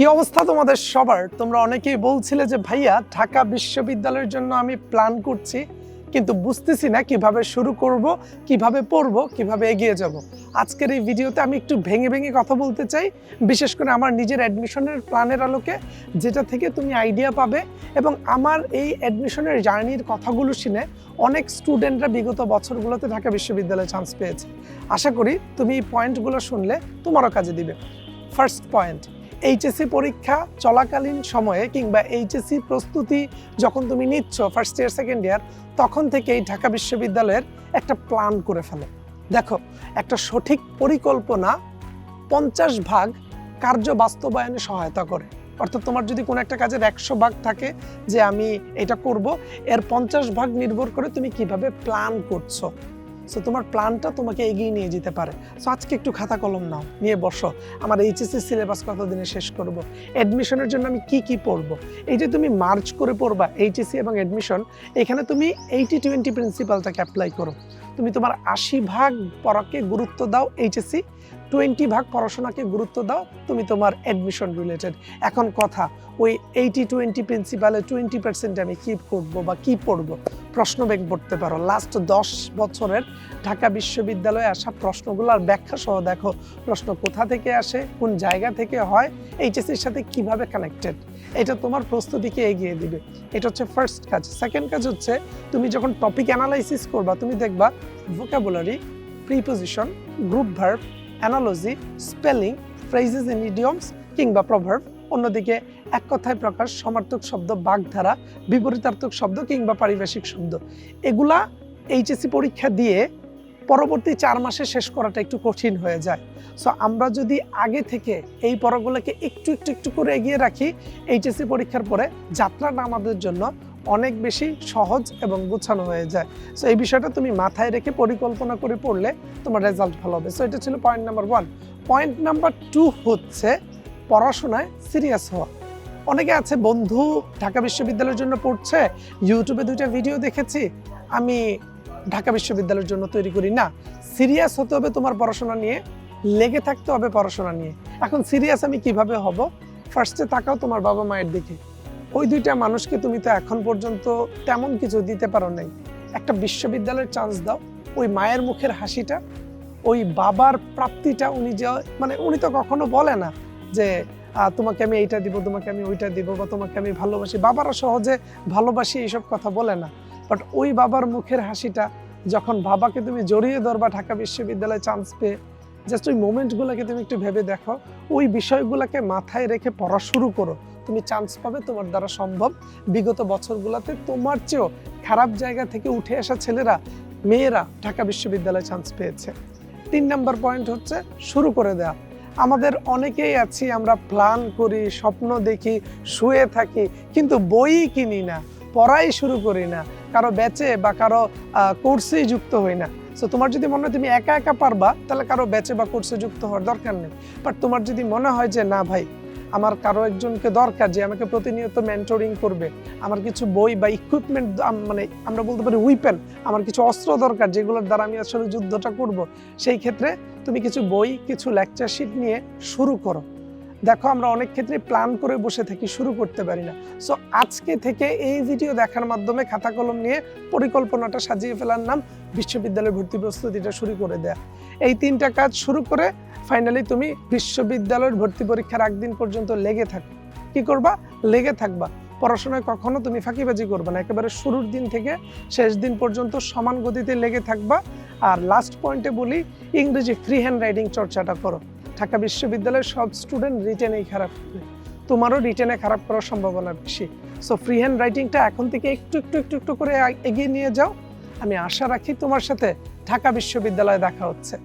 কি অবস্থা তোমাদের সবার? তোমরা অনেকেই বলছিলে যে, ভাইয়া, ঢাকা বিশ্ববিদ্যালয়ের জন্য আমি প্ল্যান করছি, কিন্তু বুঝতেছি না কীভাবে শুরু করব, কীভাবে পড়ব, কীভাবে এগিয়ে যাব। আজকের এই ভিডিওতে আমি একটু ভেঙে ভেঙে কথা বলতে চাই, বিশেষ করে আমার নিজের অ্যাডমিশনের প্ল্যানের আলোকে, যেটা থেকে তুমি আইডিয়া পাবে এবং আমার এই অ্যাডমিশনের জার্নির কথাগুলো শুনে অনেক স্টুডেন্টরা বিগত বছরগুলোতে ঢাকা বিশ্ববিদ্যালয়ে চান্স পেয়েছে। আশা করি তুমি এই পয়েন্টগুলো শুনলে তোমারও কাজে দিবে। ফার্স্ট পয়েন্ট এইচএসসি পরীক্ষা চলাকালীন সময়ে কিংবা এইচএসসি প্রস্তুতি যখন তুমি নিচ্ছ ফার্স্ট ইয়ার সেকেন্ড ইয়ার তখন থেকেই ঢাকা বিশ্ববিদ্যালয়ের একটা প্ল্যান করে ফেলো। দেখো, একটা সঠিক পরিকল্পনা পঞ্চাশ ভাগ কার্য বাস্তবায়নে সহায়তা করে। অর্থাৎ তোমার যদি কোনো একটা কাজের একশো ভাগ থাকে যে আমি এটা করব, এর পঞ্চাশ ভাগ নির্ভর করে তুমি কীভাবে প্ল্যান করছ। সো তোমার প্ল্যানটা তোমাকে এগিয়ে নিয়ে যেতে পারে। সো আজকে একটু খাতা কলম নাও। নিয়ে বসো। আমার এইচএসসি সিলেবাস কতদিনে শেষ করব? অ্যাডমিশনের জন্য আমি কি কি পড়ব? এই যে তুমি মার্চ করে পড়বা, এইচএসসি এবং অ্যাডমিশন এখানে তুমি এইটি টোয়েন্টি প্রিন্সিপালটাকে অ্যাপ্লাই করো। তুমি তোমার আশি ভাগ পড়াকে গুরুত্ব দাও এইচএসসি টোয়েন্টি ভাগ পড়াশোনাকে গুরুত্ব দাও, তুমি তোমার অ্যাডমিশন রিলেটেড এখন কথা, ওই এইটি টোয়েন্টি প্রিন্সিপালে টোয়েন্টি পার্সেন্ট আমি কী করব বা কী পড়ব? প্রশ্ন ব্যাংক পড়তে পারো। লাস্ট দশ বছরের ঢাকা বিশ্ববিদ্যালয়ে আসা প্রশ্নগুলোর ব্যাখ্যা সহ দেখো। প্রশ্ন কোথা থেকে আসে, কোন জায়গা থেকে হয় এইচএসির সাথে কীভাবে কানেক্টেড এটা তোমার প্রস্তুতিকে এগিয়ে দিবে। এটা হচ্ছে ফার্স্ট কাজ। সেকেন্ড কাজ হচ্ছে, তুমি যখন টপিক অ্যানালাইসিস করবা, তুমি দেখবা vocabulary preposition group verb analogy spelling phrases in idioms কিংবা প্রভার্ব অন্যদিকে এক কথায় প্রকাশ, সমার্থক শব্দ, বাগধারা, বিপরীতার্থক শব্দ কিংবা পারিভাষিক শব্দ। এগুলা এইচএসসি পরীক্ষা দিয়ে পরবর্তী চার মাসে শেষ করাটা একটু কঠিন হয়ে যায়। সো আমরা যদি আগে থেকে এই পড়াগুলোকে একটু একটু একটু করে এগিয়ে রাখি এইচএসসি পরীক্ষার পরে যাত্রাটা আমাদের জন্য অনেক বেশি সহজ এবং গোছানো হয়ে যায়। সো এই বিষয়টা তুমি মাথায় রেখে পরিকল্পনা করে পড়লে তোমার রেজাল্ট ভালো হবে। সো এটা ছিল point number one point number two হচ্ছে পড়াশোনায় সিরিয়াস হওয়া। অনেকে আছে, বন্ধু ঢাকা বিশ্ববিদ্যালয়ের জন্য পড়ছে ইউটিউবে দুইটা ভিডিও দেখেছি, আমি ঢাকা বিশ্ববিদ্যালয়ের জন্য তৈরি করি। না সিরিয়াস হতে হবে তোমার পড়াশোনা নিয়ে, লেগে থাকতে হবে পড়াশোনা নিয়ে। এখন সিরিয়াস আমি কীভাবে হব? ফার্স্টে তাকাও তোমার বাবা মায়ের দিকে। ওই দুইটা মানুষকে তুমি তো এখন পর্যন্ত তেমন কিছু দিতে পারো নাই। একটা বিশ্ববিদ্যালয়ের চান্স দাও, ওই মায়ের মুখের হাসিটা, ওই বাবার প্রাপ্তিটা উনি যে মানে উনি তো কখনো বলে না যে তোমাকে আমি এইটা দিব, তোমাকে আমি ওইটা দিব বা তোমাকে আমি ভালোবাসি। বাবারা সহজে ভালোবাসি এইসব কথা বলে না। বাট ওই বাবার মুখের হাসিটা, যখন বাবাকে তুমি জড়িয়ে ধরবা ঢাকা বিশ্ববিদ্যালয়ে চান্স পেয়ে জাস্ট ওই মোমেন্টগুলোকে তুমি একটু ভেবে দেখো, ওই বিষয়গুলোকে মাথায় রেখে পড়া শুরু করো। তুমি চান্স পাবে, তোমার দ্বারা সম্ভব। বিগত বছরগুলোতে তোমার চেয়েও খারাপ জায়গা থেকে উঠে আসা ছেলেরা, মেয়েরা ঢাকা বিশ্ববিদ্যালয়ে চান্স পেয়েছে। তিন নম্বর পয়েন্ট হচ্ছে শুরু করে দেওয়া আমাদের অনেকেই আছি, আমরা প্ল্যান করি, স্বপ্ন দেখি, শুয়ে থাকি, কিন্তু বই কিনি না, পড়াই শুরু করি না, কারও ব্যাচে বা কারও কোর্সেই যুক্ত হই না। সো তোমার যদি মনে হয় তুমি একা একা পারবা, তাহলে কারও ব্যাচে বা কোর্সে যুক্ত হওয়ার দরকার নেই। বাট তোমার যদি মনে হয় যে, না ভাই আমার কারও একজনকে দরকার যে আমাকে প্রতিনিয়ত মেন্টরিং করবে। আমার কিছু বই বা ইকুইপমেন্ট মানে আমরা বলতে পারি উইপেন আমার কিছু অস্ত্র দরকার যেগুলোর দ্বারা আমি আসলে যুদ্ধটা করব। সেই ক্ষেত্রে তুমি কিছু বই, কিছু লেকচার শিট নিয়ে শুরু করো। দেখো, আমরা অনেক ক্ষেত্রে প্ল্যান করে বসে থাকি শুরু করতে পারি না। সো আজকে থেকে এই ভিডিও দেখার মাধ্যমে খাতা কলম নিয়ে পরিকল্পনাটা সাজিয়ে ফেলার নাম বিশ্ববিদ্যালয় ভর্তি প্রস্তুতিটা শুরু করে দেয়া। এই তিনটা কাজ শুরু করে ফাইনালি তুমি বিশ্ববিদ্যালয়ের ভর্তি পরীক্ষার একদিন পর্যন্ত লেগে থাকো কি করবা? লেগে থাকবা। পড়াশোনায় কখনো তুমি ফাঁকিবাজি করবে না। একেবারে শুরুর দিন থেকে শেষ দিন পর্যন্ত সমান গতিতে লেগে থাকবা। আর লাস্ট পয়েন্টে বলি, ইংরেজি ফ্রি হ্যান্ড রাইটিং চর্চাটা করো। ঢাকা বিশ্ববিদ্যালয়ের সব স্টুডেন্ট রিটেনেই খারাপ। করে তোমারও রিটেনে খারাপ করার সম্ভাবনা বেশি। সো ফ্রি হ্যান্ড রাইটিংটা এখন থেকে একটু একটু একটু একটু করে এগিয়ে নিয়ে যাও। আমি আশা রাখি তোমার সাথে ঢাকা বিশ্ববিদ্যালয়ে দেখা হচ্ছে।